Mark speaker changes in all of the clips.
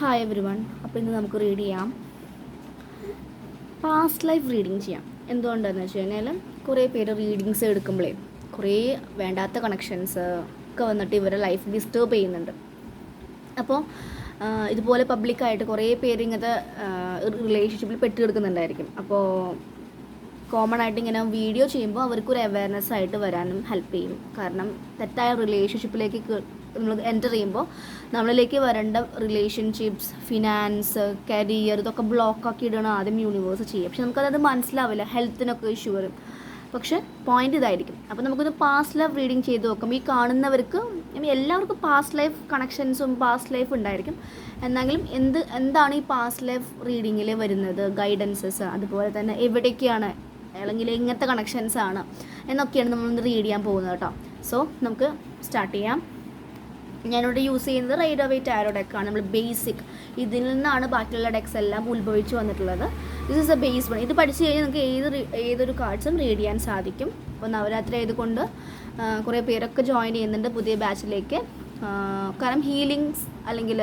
Speaker 1: Hi every one അപ്പോൾ ഇന്ന് നമുക്ക് റീഡ് ചെയ്യാം. പാസ്റ്റ് ലൈഫ് റീഡിങ് ചെയ്യാം. എന്തുകൊണ്ടാണെന്ന് വെച്ച് കഴിഞ്ഞാൽ കുറേ പേര് റീഡിങ്സ് എടുക്കുമ്പോഴേ കുറേ വേണ്ടാത്ത കണക്ഷൻസ് ഒക്കെ വന്നിട്ട് ഇവരെ ലൈഫ് ഡിസ്റ്റേബ് ചെയ്യുന്നുണ്ട്. അപ്പോൾ ഇതുപോലെ പബ്ലിക്കായിട്ട് കുറേ പേര് ഇങ്ങനത്തെ റിലേഷൻഷിപ്പിൽ പെട്ട് കിടക്കുന്നുണ്ടായിരിക്കും അപ്പോൾ കോമൺ ആയിട്ട് ഇങ്ങനെ വീഡിയോ ചെയ്യുമ്പോൾ അവർക്കൊരു അവയർനെസ് ആയിട്ട് വരാനും ഹെൽപ്പ് ചെയ്യും. കാരണം തെറ്റായ റിലേഷൻഷിപ്പിലേക്ക് നമ്മൾ എന്റർ ചെയ്യുമ്പോൾ നമ്മളിലേക്ക് വരേണ്ട റിലേഷൻഷിപ്സ് ഫിനാൻസ് കരിയർ ഇതൊക്കെ ബ്ലോക്ക് ആക്കി ഇടണം ആദ്യം യൂണിവേഴ്സ് ചെയ്യുക. പക്ഷെ നമുക്കത് മനസ്സിലാവില്ല. ഹെൽത്തിനൊക്കെ ഇഷ്യൂ വരും. പക്ഷെ പോയിന്റ് ഇതായിരിക്കും. അപ്പോൾ നമുക്കൊന്ന് പാസ്റ്റ് ലൈഫ് റീഡിങ് ചെയ്ത് നോക്കാം. ഈ കാണുന്നവർക്ക് എല്ലാവർക്കും പാസ്റ്റ് ലൈഫ് കണക്ഷൻസും പാസ്റ്റ് ലൈഫ് ഉണ്ടായിരിക്കും. എന്നെങ്കിലും എന്ത് എന്താണ് ഈ പാസ്റ്റ് ലൈഫ് റീഡിങ്ങിൽ വരുന്നത്? ഗൈഡൻസസ് അതുപോലെ തന്നെ എവിടേക്കാണ്? അല്ലെങ്കിൽ എങ്ങനത്തെ കണക്ഷൻസ് ആണ്? എന്നൊക്കെയാണ് നമ്മളൊന്ന് റീഡ് ചെയ്യാൻ പോകുന്നത് കേട്ടോ. സോ നമുക്ക് സ്റ്റാർട്ട് ചെയ്യാം. ഞാനിവിടെ യൂസ് ചെയ്യുന്നത് റൈഡ് അവേ ടാരോ ഡെക്കാണ് നമ്മൾ ബേസിക് ഇതിൽ നിന്നാണ് ബാക്കിയുള്ള ഡെക്സ് എല്ലാം ഉത്ഭവിച്ചു വന്നിട്ടുള്ളത്. This is a base one ഇത് പഠിച്ചു കഴിഞ്ഞാൽ നിങ്ങൾക്ക് ഏത് ഏതൊരു കാർഡ്സും റീഡ് ചെയ്യാൻ സാധിക്കും. അപ്പോൾ നവരാത്രി ആയതുകൊണ്ട് കുറേ പേരൊക്കെ ജോയിൻ ചെയ്യുന്നുണ്ട് പുതിയ ബാച്ചിലേക്ക് കാരണം ഹീലിങ്സ് അല്ലെങ്കിൽ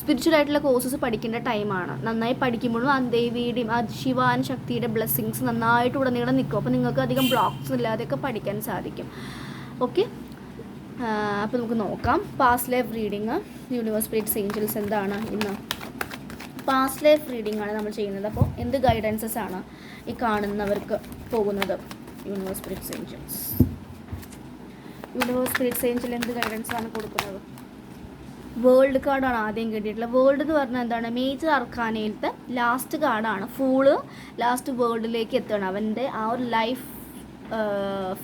Speaker 1: സ്പിരിച്വൽ ആയിട്ടുള്ള കോഴ്സസ് പഠിക്കേണ്ട ടൈമാണ് നന്നായി പഠിക്കുമ്പോഴും ആ ദേവിയുടെയും ആ ശിവാൻ ശക്തിയുടെ ബ്ലെസ്സിങ്സ് നന്നായിട്ട് ഉടനീളം നിൽക്കും അപ്പോൾ നിങ്ങൾക്ക് അധികം ബ്ലോക്സ് ഇല്ലാതെയൊക്കെ പഠിക്കാൻ സാധിക്കും. ഓക്കെ അപ്പോൾ നമുക്ക് നോക്കാം. Past life reading universe spirits angels എന്താണ് ഇന്ന്? പാസ്റ്റ് ലൈഫ് റീഡിംഗ് ആണ് നമ്മൾ ചെയ്യുന്നത്. അപ്പോൾ എന്ത് ഗൈഡൻസസ് ആണ് ഈ കാണുന്നവർക്ക് പോകുന്നത്? Universe spirits angels universe spirits angel എന്ത് ഗൈഡൻസ് ആണ് കൊടുക്കുന്നത്? വേൾഡ് കാർഡാണ് ആദ്യം കിട്ടിയിട്ടുള്ളത്. വേൾഡ് എന്ന് പറഞ്ഞാൽ എന്താണ്? മേജർ അർക്കാനയിലത്തെ ലാസ്റ്റ് കാർഡാണ് ഫൂൾ ലാസ്റ്റ് വേൾഡിലേക്ക് എത്തുകയാണ്. അവന്റെ ആ ഒരു life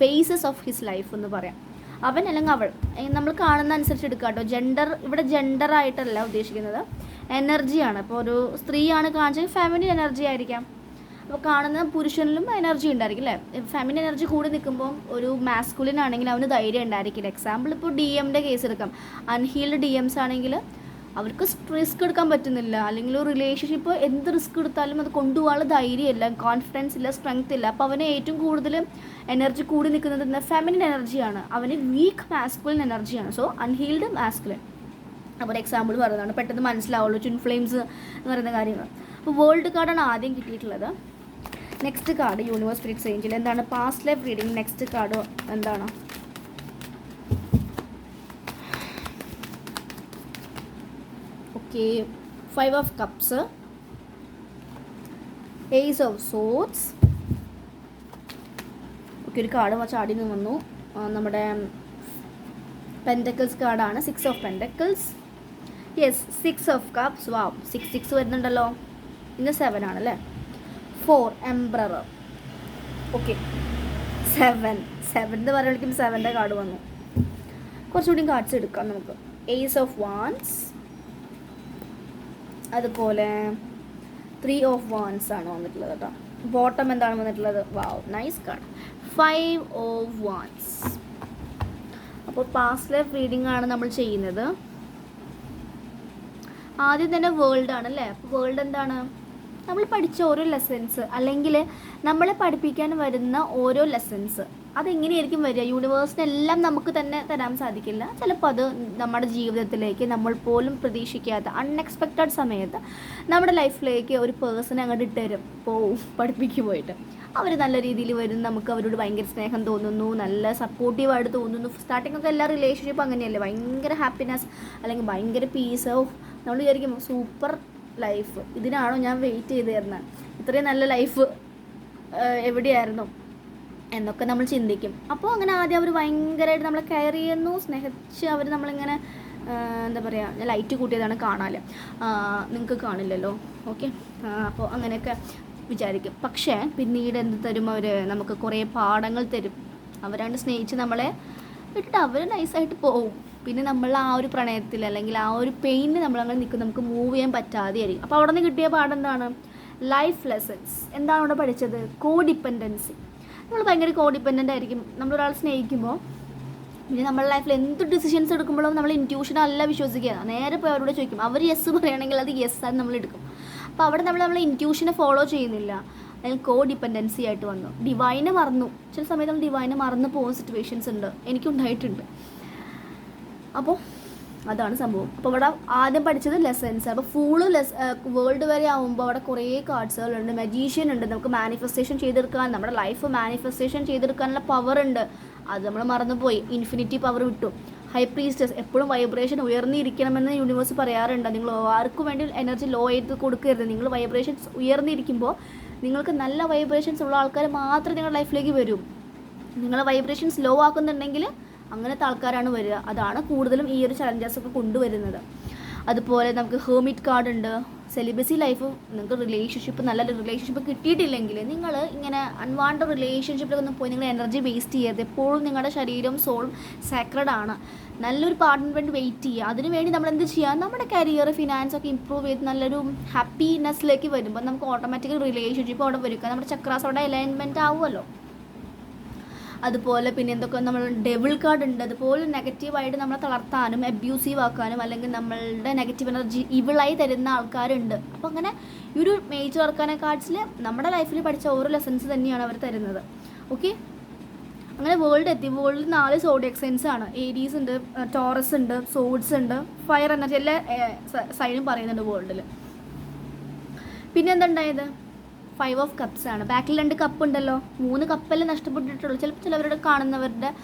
Speaker 1: phases of his life എന്ന് പറയാം. അവൻ അല്ലെങ്കിൽ അവൾ നമ്മൾ കാണുന്ന അനുസരിച്ച് എടുക്കാം കേട്ടോ. ജെൻഡർ ഇവിടെ ജെൻഡർ ആയിട്ടല്ല ഉദ്ദേശിക്കുന്നത്. എനർജിയാണ് അപ്പോൾ ഒരു സ്ത്രീയാണ് കാണിച്ചത് ഫെമിനിൻ എനർജി ആയിരിക്കാം. അപ്പോൾ കാണുന്ന പുരുഷനിലും എനർജി ഉണ്ടായിരിക്കും അല്ലേ? ഫെമിനിൻ എനർജി കൂടി നിൽക്കുമ്പോൾ ഒരു മാസ്കുലിൻ ആണെങ്കിൽ അവന് ധൈര്യം ഉണ്ടായിരിക്കില്ല. എക്സാമ്പിൾ ഇപ്പോൾ ഡി എമ്മിന്റെ കേസ് എടുക്കാം. അൺഹീൽഡ് ഡി എംസ് ആണെങ്കിൽ അവർക്ക് റിസ്ക് എടുക്കാൻ പറ്റുന്നില്ല. അല്ലെങ്കിൽ ഒരു റിലേഷൻഷിപ്പ് എന്ത് റിസ്ക് എടുത്താലും അത് കൊണ്ടുപോകാനുള്ള ധൈര്യമില്ല. കോൺഫിഡൻസ് ഇല്ല സ്ട്രെങ്ത് ഇല്ല. അപ്പോൾ അവന് ഏറ്റവും കൂടുതൽ എനർജി കൂടി നിൽക്കുന്നത് ഫെമിനിൻ എനർജിയാണ് അവന് വീക്ക് മാസ്കുലിൻ എനർജിയാണ് സോ അൺഹീൽഡ് മാസ്കുലിൻ അപ്പോൾ ഒരു എക്സാമ്പിൾ പറയുന്നതാണ്. പെട്ടെന്ന് മനസ്സിലാവുള്ളൂ. ട്വിൻ ഫ്ലെയിംസ് എന്ന് പറയുന്ന കാര്യങ്ങൾ. അപ്പോൾ വേൾഡ് കാർഡാണ് ആദ്യം കിട്ടിയിട്ടുള്ളത്. Next card universe spirits angel എന്താണ്? Past life reading next card എന്താണ്? Okay five of cups ace of swords okay ഒരു കാർഡ് ചാടി നിന്ന് വന്നു. നമ്മുടെ പെന്റക്കിൾസ് കാർഡാണ് six of pentacles yes six of cups wow six six വരുന്നുണ്ടല്ലോ. ഇന്ന് സെവൻ ആണല്ലേ? Four emperor okay seven seven എന്ന് പറയുമ്പോഴേക്കും സെവന്റെ കാർഡ് വന്നു. കുറച്ചുകൂടി കാർഡ്സ് എടുക്കാം നമുക്ക്. ഏസ് ഓഫ് വാൻസ് അതുപോലെ ത്രീ ഓഫ് വാൻസ് ആണ് വന്നിട്ടുള്ളത് കേട്ടോ. ബോട്ടം എന്താണ് വന്നിട്ടുള്ളത്? Wow nice card five of wands അപ്പോൾ പാസ്റ്റ് ലൈഫ് റീഡിംഗ് ആണ് നമ്മൾ ചെയ്യുന്നത്. ആദ്യം തന്നെ വേൾഡ് ആണ് അല്ലേ? അപ്പോൾ വേൾഡ് എന്താണ്? നമ്മൾ പഠിച്ച ഓരോ ലെസൻസ് അല്ലെങ്കിൽ നമ്മളെ പഠിപ്പിക്കാൻ വരുന്ന ഓരോ ലെസൺസ് അതെങ്ങനെയായിരിക്കും വരിക? യൂണിവേഴ്സിനെല്ലാം നമുക്ക് തന്നെ തരാൻ സാധിക്കില്ല. ചിലപ്പോൾ അത് നമ്മുടെ ജീവിതത്തിലേക്ക് നമ്മൾ പോലും പ്രതീക്ഷിക്കാത്ത അൺഎക്സ്പെക്റ്റഡ് സമയത്ത് നമ്മുടെ ലൈഫിലേക്ക് ഒരു പേഴ്സൺ അങ്ങോട്ട് ഇട്ട് ഇട്ടുതരും പോവും പഠിപ്പിക്കു പോയിട്ട്. അവർ നല്ല രീതിയിൽ വരും. നമുക്ക് അവരോട് ഭയങ്കര സ്നേഹം തോന്നുന്നു. നല്ല സപ്പോർട്ടീവായിട്ട് തോന്നുന്നു. സ്റ്റാർട്ടിംഗ് ഒക്കെ എല്ലാ റിലേഷൻഷിപ്പും അങ്ങനെയല്ലേ? ഭയങ്കര ഹാപ്പിനെസ് അല്ലെങ്കിൽ ഭയങ്കര പീസ് ഓഫ് നമ്മൾ വിചാരിക്കും സൂപ്പർ ലൈഫ് ഇതിനാണോ ഞാൻ വെയിറ്റ് ചെയ്ത് തരുന്നത് ഇത്രയും നല്ല ലൈഫ് എവിടെയായിരുന്നു? എന്നൊക്കെ നമ്മൾ ചിന്തിക്കും. അപ്പോൾ അങ്ങനെ ആദ്യം അവർ ഭയങ്കരമായിട്ട് നമ്മളെ കെയർ ചെയ്യുന്നു. സ്നേഹിച്ച് അവർ നമ്മളിങ്ങനെ എന്താ പറയുക ഞാൻ ലൈറ്റ് കൂട്ടിയതാണ് കാണാൻ നിങ്ങൾക്ക് കാണില്ലല്ലോ. ഓക്കെ അപ്പോൾ അങ്ങനെയൊക്കെ വിചാരിക്കും. പക്ഷേ പിന്നീട് എന്ത് തരും അവർ നമുക്ക് കുറേ പാഠങ്ങൾ തരും. അവരാണ്ട് സ്നേഹിച്ച് നമ്മളെ വിട്ടിട്ട് അവർ നൈസായിട്ട് പോവും. പിന്നെ നമ്മൾ ആ ഒരു പ്രണയത്തിൽ അല്ലെങ്കിൽ ആ ഒരു പെയിനിൽ നമ്മൾ അങ്ങനെ നിൽക്കും. നമുക്ക് മൂവ് ചെയ്യാൻ പറ്റാതെ ആയിരിക്കും അപ്പോൾ അവിടെ നിന്ന് കിട്ടിയ പാഠം എന്താണ്? ലൈഫ് ലെസൺസ് എന്താണ് അവിടെ പഠിച്ചത്? കോ ഡിപ്പെൻഡൻസി നമ്മൾ ഭയങ്കര കോ ഡിപ്പെൻഡന്റ് ആയിരിക്കും. നമ്മളൊരാൾ സ്നേഹിക്കുമ്പോൾ പിന്നെ നമ്മുടെ ലൈഫിൽ എന്ത് ഡിസിഷൻസ് എടുക്കുമ്പോഴും നമ്മൾ ഇന്റ്യൂഷൻ അല്ല വിശ്വസിക്കുക. നേരെ പോയി അവരോട് ചോദിക്കും അവർ യെസ് പറയുകയാണെങ്കിൽ അത് യെസ് ആണ് നമ്മൾ എടുക്കും. അപ്പോൾ അവിടെ നമ്മൾ നമ്മൾ ഇന്റ്യൂഷനെ ഫോളോ ചെയ്യുന്നില്ല. അല്ലെങ്കിൽ കോ ഡിപ്പെൻഡൻസി ആയിട്ട് വന്നു. ഡിവൈനെ മറന്നു. ചില സമയത്ത് നമ്മൾ ഡിവൈനെ മറന്നു പോകുന്ന സിറ്റുവേഷൻസ് ഉണ്ട്. എനിക്കുണ്ടായിട്ടുണ്ട്. അപ്പോൾ അതാണ് സംഭവം. അപ്പോൾ ഇവിടെ ആദ്യം പഠിച്ചത് ലെസൺസ് അപ്പോൾ ഫുള്ള് ലെസ് വേൾഡ് വരെ ആകുമ്പോൾ അവിടെ കുറേ കാർഡ്സുകളുണ്ട് മജീഷ്യൻ ഉണ്ട്. നമുക്ക് മാനിഫെസ്റ്റേഷൻ ചെയ്തെടുക്കാൻ നമ്മുടെ ലൈഫ് മാനിഫെസ്റ്റേഷൻ ചെയ്തെടുക്കാനുള്ള പവർ ഉണ്ട്. അത് നമ്മൾ മറന്നുപോയി. ഇൻഫിനിറ്റി പവർ വിട്ടു. ഹൈ പ്രീസ്റ്റസ് എപ്പോഴും വൈബ്രേഷൻ ഉയർന്നിരിക്കണമെന്ന് യൂണിവേഴ്സ് പറയാറുണ്ട്. നിങ്ങൾ ആർക്കും വേണ്ടി എനർജി ലോ ആയിട്ട് കൊടുക്കരുത്. നിങ്ങൾ വൈബ്രേഷൻസ് ഉയർന്നിരിക്കുമ്പോൾ നിങ്ങൾക്ക് നല്ല വൈബ്രേഷൻസ് ഉള്ള ആൾക്കാർ മാത്രമേ നിങ്ങളുടെ ലൈഫിലേക്ക് വരും. നിങ്ങൾ വൈബ്രേഷൻസ് ലോ ആക്കുന്നുണ്ടെങ്കിൽ അങ്ങനത്തെ ആൾക്കാരാണ് വരിക. അതാണ് കൂടുതലും ഈ ഒരു ചലഞ്ചസ് ഒക്കെ കൊണ്ടുവരുന്നത്. അതുപോലെ നമുക്ക് ഹേമിറ്റ് കാർഡ് ഉണ്ട്. സെലിബസി ലൈഫ് നിങ്ങൾക്ക് റിലേഷൻഷിപ്പ് നല്ല റിലേഷൻഷിപ്പ് കിട്ടിയിട്ടില്ലെങ്കിൽ നിങ്ങൾ ഇങ്ങനെ അൺവാണ്ടഡ് റിലേഷൻഷിപ്പിലൊന്നും പോയി നിങ്ങൾ എനർജി വേസ്റ്റ് ചെയ്യരുത്. എപ്പോഴും നിങ്ങളുടെ ശരീരവും സോളും സാക്രഡ് ആണ്. നല്ലൊരു പാർട്ട്ണർ വേണ്ടി വെയിറ്റ് ചെയ്യുക. അതിനുവേണ്ടി നമ്മൾ എന്ത് ചെയ്യുക? നമ്മുടെ കരിയർ ഫിനാൻസ് ഒക്കെ ഇമ്പ്രൂവ് ചെയ്ത് നല്ലൊരു ഹാപ്പിനെസ്സിലേക്ക് വരുമ്പോൾ നമുക്ക് ഓട്ടോമാറ്റിക്കലി റിലേഷൻഷിപ്പ് അവിടെ വരും. നമ്മുടെ ചക്രാസ് അവിടെ അലൈൻമെന്റ് ആവുമല്ലോ. അതുപോലെ പിന്നെ എന്തൊക്കെ നമ്മൾ ഡെവിൾ കാർഡ് ഉണ്ട്. അതുപോലെ നെഗറ്റീവായിട്ട് നമ്മളെ തളർത്താനും അബ്യൂസീവ് ആക്കാനും അല്ലെങ്കിൽ നമ്മളുടെ നെഗറ്റീവ് എനർജി ഇവിളായി തരുന്ന ആൾക്കാരുണ്ട്. അപ്പോൾ അങ്ങനെ ഈ ഒരു മേജർ ആർക്കാന കാർഡ്സിൽ നമ്മുടെ ലൈഫിൽ പഠിച്ച ഓരോ ലെസൺസ് തന്നെയാണ് അവർ തരുന്നത്. ഓക്കെ അങ്ങനെ വേൾഡ് എത്തി. വേൾഡിൽ നാല് സോഡിയക് സൈൻസ് ആണ്. ഏരീസ് ഉണ്ട് ടോറസ് ഉണ്ട് സോഡ്സ് ഉണ്ട് ഫയർ എനർജി എല്ലാ സൈനും പറയുന്നുണ്ട് വേൾഡിൽ പിന്നെ എന്തുണ്ടായത് ഫൈവ് ഓഫ് കപ്സ് ആണ്. ബാക്കിൽ രണ്ട് കപ്പ് ഉണ്ടല്ലോ. മൂന്ന് കപ്പല്ലേ നഷ്ടപ്പെട്ടിട്ടുള്ളൂ. ചിലപ്പോൾ ചിലവരുടെ കാണുന്നവരുടെ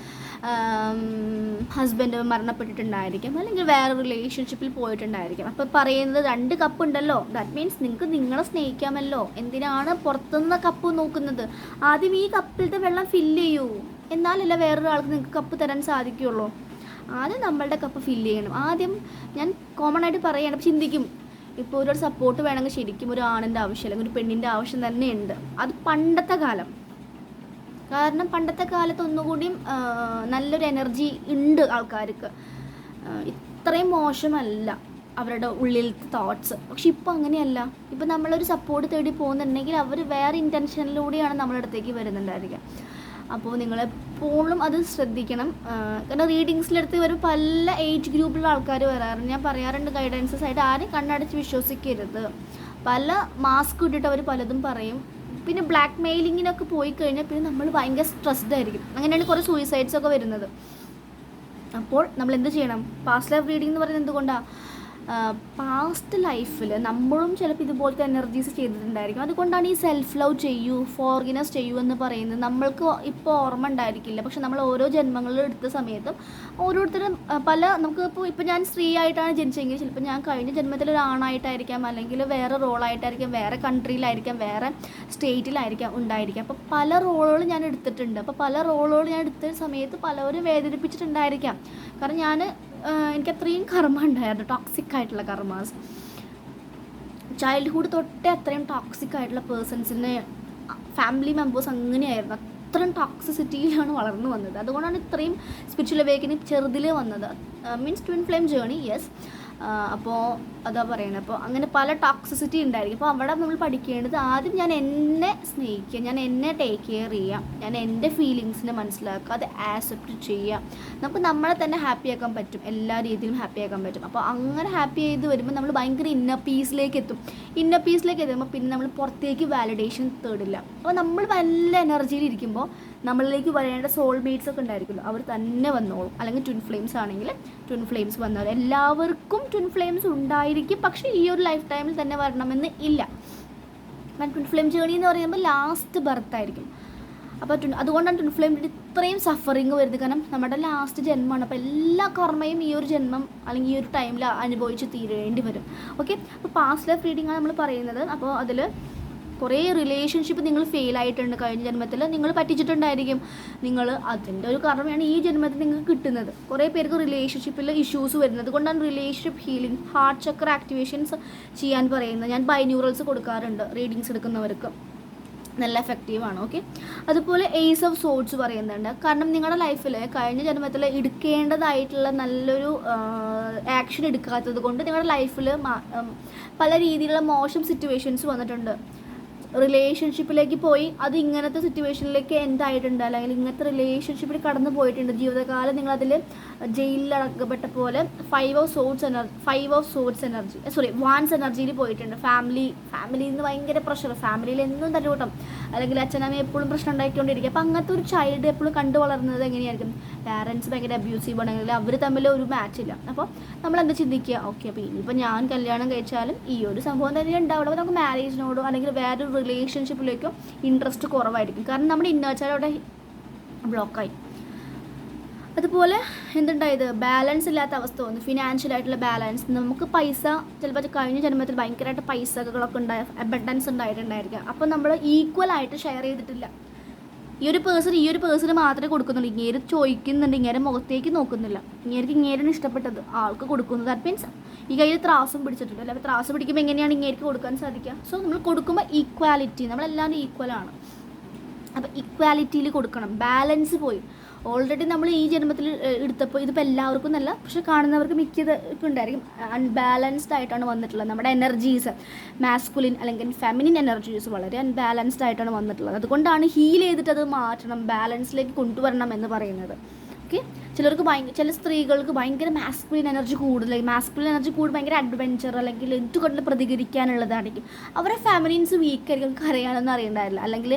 Speaker 1: ഹസ്ബൻഡ് മരണപ്പെട്ടിട്ടുണ്ടായിരിക്കും. അല്ലെങ്കിൽ വേറെ റിലേഷൻഷിപ്പിൽ പോയിട്ടുണ്ടായിരിക്കും. അപ്പോൾ പറയുന്നത് രണ്ട് കപ്പ് ഉണ്ടല്ലോ. ദാറ്റ് മീൻസ് നിങ്ങൾക്ക് നിങ്ങളെ സ്നേഹിക്കാമല്ലോ. എന്തിനാണ് പുറത്തുനിന്ന് കപ്പ് നോക്കുന്നത്? ആദ്യം ഈ കപ്പിലത്തെ വെള്ളം ഫില്ല് ചെയ്യൂ. എന്നാലല്ല വേറൊരാൾക്ക് നിങ്ങൾക്ക് കപ്പ് തരാൻ സാധിക്കുള്ളൂ ആദ്യം നമ്മളുടെ കപ്പ് ഫില്ല് ചെയ്യണം. ആദ്യം ഞാൻ കോമൺ ആയിട്ട് പറയുകയാണ് ചിന്തിക്കും. ഇപ്പോൾ ഒരു സപ്പോർട്ട് വേണമെങ്കിൽ ശരിക്കും ഒരു ആണിന്റെ ആവശ്യം അല്ലെങ്കിൽ ഒരു പെണ്ണിന്റെ ആവശ്യം തന്നെയുണ്ട് അത് പണ്ടത്തെ കാലം. കാരണം പണ്ടത്തെ കാലത്ത് ഒന്നുകൂടിയും നല്ലൊരു എനർജി ഉണ്ട് ആൾക്കാർക്ക്. ഇത്രയും മോശമല്ല അവരുടെ ഉള്ളിലത്തെ തോട്ട്സ് പക്ഷെ ഇപ്പോൾ അങ്ങനെയല്ല. ഇപ്പോൾ നമ്മളൊരു സപ്പോർട്ട് തേടി പോകുന്നുണ്ടെങ്കിൽ അവർ വേറെ ഇന്റൻഷനിലൂടെയാണ് നമ്മളടുത്തേക്ക് വരുന്നുണ്ടായിരിക്കുക. അപ്പോൾ നിങ്ങൾ എപ്പോഴും അത് ശ്രദ്ധിക്കണം. കാരണം റീഡിങ്സിലെടുത്ത് വരും പല ഏജ് ഗ്രൂപ്പിലുള്ള ആൾക്കാർ വരാറുണ്ട് ഞാൻ പറയാറുണ്ട് ഗൈഡൻസസ് ആയിട്ട് ആരും കണ്ണടച്ച് വിശ്വസിക്കരുത്. പല മാസ്ക് ഇട്ടിട്ട് അവർ പലതും പറയും. പിന്നെ ബ്ലാക്ക് മെയിലിങ്ങിനൊക്കെ പോയി കഴിഞ്ഞാൽ പിന്നെ നമ്മൾ ഭയങ്കര സ്ട്രെസ്ഡ് ആയിരിക്കും. അങ്ങനെയാണ് കുറേ സൂയിസൈഡ്സ് ഒക്കെ വരുന്നത്. അപ്പോൾ നമ്മൾ എന്ത് ചെയ്യണം? പാസ്റ്റ് ലൈഫ് റീഡിംഗ് എന്ന് പറയുന്നത് എന്തുകൊണ്ടാണ് പാസ്റ്റ് ലൈഫിൽ നമ്മളും ചിലപ്പോൾ ഇതുപോലത്തെ എനർജീസ് ചെയ്തിട്ടുണ്ടായിരിക്കും. അതുകൊണ്ടാണ് ഈ സെൽഫ് ലവ് ചെയ്യൂ ഫോർഗിനസ് ചെയ്യൂ എന്ന് പറയുന്നത്. നമ്മൾക്ക് ഇപ്പോൾ ഓർമ്മ ഉണ്ടായിരിക്കില്ല. പക്ഷെ നമ്മൾ ഓരോ ജന്മങ്ങളിലും എടുത്ത സമയത്തും ഓരോരുത്തരും പല നമുക്ക് ഇപ്പോൾ ഇപ്പോൾ ഞാൻ സ്ത്രീ ആയിട്ടാണ് ജനിച്ചെങ്കിൽ ചിലപ്പോൾ ഞാൻ കഴിഞ്ഞ ജന്മത്തിൽ ഒരു അല്ലെങ്കിൽ വേറെ റോളായിട്ടായിരിക്കാം വേറെ കൺട്രിയിലായിരിക്കാം വേറെ സ്റ്റേറ്റിലായിരിക്കാം ഉണ്ടായിരിക്കാം. അപ്പോൾ പല റോളുകൾ ഞാൻ എടുത്തിട്ടുണ്ട്. അപ്പോൾ പല റോളുകൾ ഞാൻ എടുത്ത സമയത്ത് പലവരും വേദനിപ്പിച്ചിട്ടുണ്ടായിരിക്കാം. കാരണം ഞാൻ എനിക്ക് അത്രയും കർമ്മ ഉണ്ടായിരുന്നു. ടോക്സിക് ആയിട്ടുള്ള കർമ്മസ് ചൈൽഡ്ഹുഡ് തൊട്ടേ അത്രയും ടോക്സിക് ആയിട്ടുള്ള പേഴ്സൺസിനെ ഫാമിലി മെമ്പേഴ്സ് അങ്ങനെയായിരുന്നു. അത്രയും ടോക്സിസിറ്റിയിലാണ് വളർന്നു വന്നത്. അതുകൊണ്ടാണ് ഇത്രയും സ്പിരിച്വൽ അവേക്കിന് ചെറുതിൽ വന്നത്. Means twin flame journey yes അപ്പോൾ അതാ പറയുന്നത് അപ്പോൾ അങ്ങനെ പല ടോക്സിസിറ്റി ഉണ്ടായിരിക്കും. അപ്പോൾ അവിടെ നമ്മൾ പഠിക്കേണ്ടത് ആദ്യം ഞാൻ എന്നെ സ്നേഹിക്കുക ഞാൻ എന്നെ ടേക്ക് കെയർ ചെയ്യാം ഞാൻ എന്റെ ഫീലിങ്സിനെ മനസ്സിലാക്കുക അത് ആക്സെപ്റ്റ് ചെയ്യാം നമുക്ക് നമ്മളെ തന്നെ ഹാപ്പി ആക്കാൻ പറ്റും. എല്ലാ രീതിയിലും ഹാപ്പി ആക്കാൻ പറ്റും. അപ്പോൾ അങ്ങനെ ഹാപ്പി ചെയ്ത് വരുമ്പോൾ നമ്മൾ ഭയങ്കര ഇന്നർ പീസിലേക്ക് എത്തും. ഇന്നർ പീസിലേക്ക് എത്തുമ്പോൾ പിന്നെ നമ്മൾ പുറത്തേക്ക് വാലിഡേഷൻ തേടില്ല. അപ്പോൾ നമ്മൾ നല്ല എനർജിയിൽ ഇരിക്കുമ്പോൾ നമ്മളിലേക്ക് വരേണ്ട സോൾമേറ്റ്സ് ഒക്കെ ഉണ്ടായിരിക്കുമല്ലോ. അവർ തന്നെ വന്നോളും. അല്ലെങ്കിൽ ട്വിൻ ഫ്ലെയിംസ് ആണെങ്കിൽ ട്വിൻ ഫ്ലെയിംസ് വന്നോളും എല്ലാവർക്കും ട്വിൻ ഫ്ലെയിംസ് ഉണ്ടായിരിക്കും. പക്ഷേ ഈ ഒരു ലൈഫ് ടൈമിൽ തന്നെ വരണമെന്ന് ഇല്ല. കാരണം ട്വിൻ ഫ്ലെയിം ജേണി എന്ന് പറയുമ്പോൾ ലാസ്റ്റ് ബർത്ത് ആയിരിക്കും. അപ്പോൾ ട്വിൻ അതുകൊണ്ടാണ് ട്വിൻ ഫ്ലെയിം ഇത്രയും സഫറിങ് വരുന്നത്. കാരണം നമ്മുടെ ലാസ്റ്റ് ജന്മമാണ്. അപ്പോൾ എല്ലാ കർമ്മയും ഈ ഒരു ജന്മം അല്ലെങ്കിൽ ഈ ഒരു ടൈമിൽ അനുഭവിച്ച് തീരേണ്ടി വരും. ഓക്കെ അപ്പോൾ പാസ്റ്റ് ലൈഫ് റീഡിംഗ് ആണ് നമ്മൾ പറയുന്നത്. അപ്പോൾ അതിൽ കുറേ റിലേഷൻഷിപ്പ് നിങ്ങൾ ഫെയിൽ ആയിട്ടുണ്ട് കഴിഞ്ഞ ജന്മത്തിൽ. നിങ്ങൾ പറ്റിച്ചിട്ടുണ്ടായിരിക്കും. നിങ്ങൾ അതിന്റെ ഒരു കാരണമാണ് ഈ ജന്മത്തിൽ നിങ്ങൾക്ക് കിട്ടുന്നത്. കുറേ പേർക്ക് റിലേഷൻഷിപ്പിൽ ഇഷ്യൂസ് വരുന്നത്. കൊണ്ടാണ് relationship healing heart chakra activations ചെയ്യാൻ പറയുന്നത്. ഞാൻ ബൈന്യൂറൽസ് കൊടുക്കാറുണ്ട് റീഡിങ്സ് എടുക്കുന്നവർക്ക്. നല്ല എഫക്റ്റീവാണ് ഓക്കെ അതുപോലെ എയ്സ് ഓഫ് സോഡ്സ് പറയുന്നുണ്ട്. കാരണം നിങ്ങളുടെ ലൈഫിൽ കഴിഞ്ഞ ജന്മത്തിൽ എടുക്കേണ്ടതായിട്ടുള്ള നല്ലൊരു ആക്ഷൻ എടുക്കാത്തത് കൊണ്ട് നിങ്ങളുടെ ലൈഫിൽ പല രീതിയിലുള്ള മോശം സിറ്റുവേഷൻസ് വന്നിട്ടുണ്ട്. റിലേഷൻഷിപ്പിലേക്ക് പോയി. അത് ഇങ്ങനത്തെ സിറ്റുവേഷനിലേക്ക് എന്തായിട്ടുണ്ട്? അല്ലെങ്കിൽ ഇങ്ങനത്തെ റിലേഷൻഷിപ്പിൽ കടന്നു പോയിട്ടുണ്ട്. ജീവിതകാലം ജയിലിൽ അടക്കപ്പെട്ട പോലെ five of swords energy five of swords energy sorry wands എനർജിയിൽ പോയിട്ടുണ്ട്. ഫാമിലി ഫാമിലിയിൽ നിന്ന് ഭയങ്കര പ്രഷർ ഫാമിലിയിൽ എന്നും തല്ലുകൂട്ടം. അല്ലെങ്കിൽ അച്ഛനമ്മ എപ്പോഴും പ്രശ്നം ഉണ്ടായിക്കൊണ്ടിരിക്കും. അപ്പം അങ്ങനത്തെ ഒരു ചൈൽഡ് എപ്പോഴും കണ്ടു വളർന്നത് എങ്ങനെയായിരിക്കും? പാരൻസ് ഭയങ്കര അബ്യൂസീവ് ആണെങ്കിൽ അവർ തമ്മിൽ ഒരു മാച്ച് ഇല്ല. അപ്പോൾ നമ്മൾ എന്താ ചിന്തിക്കുക? ഓക്കെ അപ്പോൾ ഇനിയിപ്പോൾ ഞാൻ കല്യാണം കഴിച്ചാലും ഈ ഒരു സംഭവം തന്നെ ഉണ്ടാവുള്ളൂ. നമുക്ക് മാരേജിനോടോ അല്ലെങ്കിൽ വേറൊരു റിലേഷൻഷിപ്പിലേക്കോ ഇൻട്രസ്റ്റ് കുറവായിരിക്കും. കാരണം നമ്മുടെ ഇന്നേച്ചർ അവിടെ ബ്ലോക്കായി അതുപോലെ എന്തുണ്ടായത്? ബാലൻസ് ഇല്ലാത്ത അവസ്ഥ വന്നു. ഫിനാൻഷ്യൽ ആയിട്ടുള്ള ബാലൻസ് നമുക്ക് പൈസ ചിലപ്പോൾ കഴിഞ്ഞ ജന്മത്തിൽ ഭയങ്കരമായിട്ട് പൈസകളൊക്കെ ഉണ്ടായ അബണ്ടൻസ് ഉണ്ടായിട്ടുണ്ടായിരിക്കാം. അപ്പോൾ നമ്മൾ ഈക്വൽ ആയിട്ട് ഷെയർ ചെയ്തിട്ടില്ല. ഈ ഒരു പേഴ്സൺ ഈ ഒരു പേഴ്സണ് മാത്രമേ കൊടുക്കുന്നുള്ളൂ. ഇങ്ങേര് ചോദിക്കുന്നുണ്ട്. ഇങ്ങേരെ മുഖത്തേക്ക് നോക്കുന്നില്ല. ഇങ്ങേർക്ക് ഇങ്ങേരാണ് ഇഷ്ടപ്പെട്ടത്. ആൾക്ക് കൊടുക്കുന്നത്. ദാറ്റ് മീൻസ് ഈ കയ്യിൽ ത്രാസും പിടിച്ചിട്ടുണ്ട്. അല്ലെങ്കിൽ ത്രാസം പിടിക്കുമ്പോൾ എങ്ങനെയാണ് ഇങ്ങേർക്ക് കൊടുക്കാൻ സാധിക്കുക? സോ നമ്മൾ കൊടുക്കുമ്പോൾ ഈക്വാലിറ്റി നമ്മളെല്ലാവരും ഈക്വലാണ് അപ്പോൾ ഇക്വാലിറ്റിയിൽ കൊടുക്കണം. ബാലൻസ് പോയി. ഓൾറെഡി നമ്മൾ ഈ ജന്മത്തിൽ എടുത്തപ്പോൾ ഇതിപ്പോൾ എല്ലാവർക്കും നല്ല പക്ഷെ കാണുന്നവർക്ക് മിക്കത് ഇപ്പം ഉണ്ടായിരിക്കും. അൺബാലൻസ്ഡ് ആയിട്ടാണ് വന്നിട്ടുള്ളത്. നമ്മുടെ എനർജീസ് മാസ്കുലിൻ അല്ലെങ്കിൽ ഫെമിനിൻ എനർജീസ് വളരെ അൺബാലൻസ്ഡ് ആയിട്ടാണ് വന്നിട്ടുള്ളത്. അതുകൊണ്ടാണ് ഹീൽ ചെയ്തിട്ട് അത് മാറ്റണം ബാലൻസിലേക്ക് കൊണ്ടുവരണം എന്ന് പറയുന്നത്. ഓക്കെ ചിലർക്ക് ഭയങ്കര ചില സ്ത്രീകൾക്ക് ഭയങ്കര മാസ്കുലിൻ എനർജി കൂടുതൽ മാസ്കുലിൻ എനർജി കൂടുതൽ ഭയങ്കര അഡ്വഞ്ചർ അല്ലെങ്കിൽ എന്തുകൊണ്ട് പ്രതികരിക്കാനുള്ളതായിരിക്കും. അവരെ ഫാമിലീൻസ് വീക്കായിരിക്കും അറിയാനൊന്നും അറിയണ്ടായില്ല അല്ലെങ്കിൽ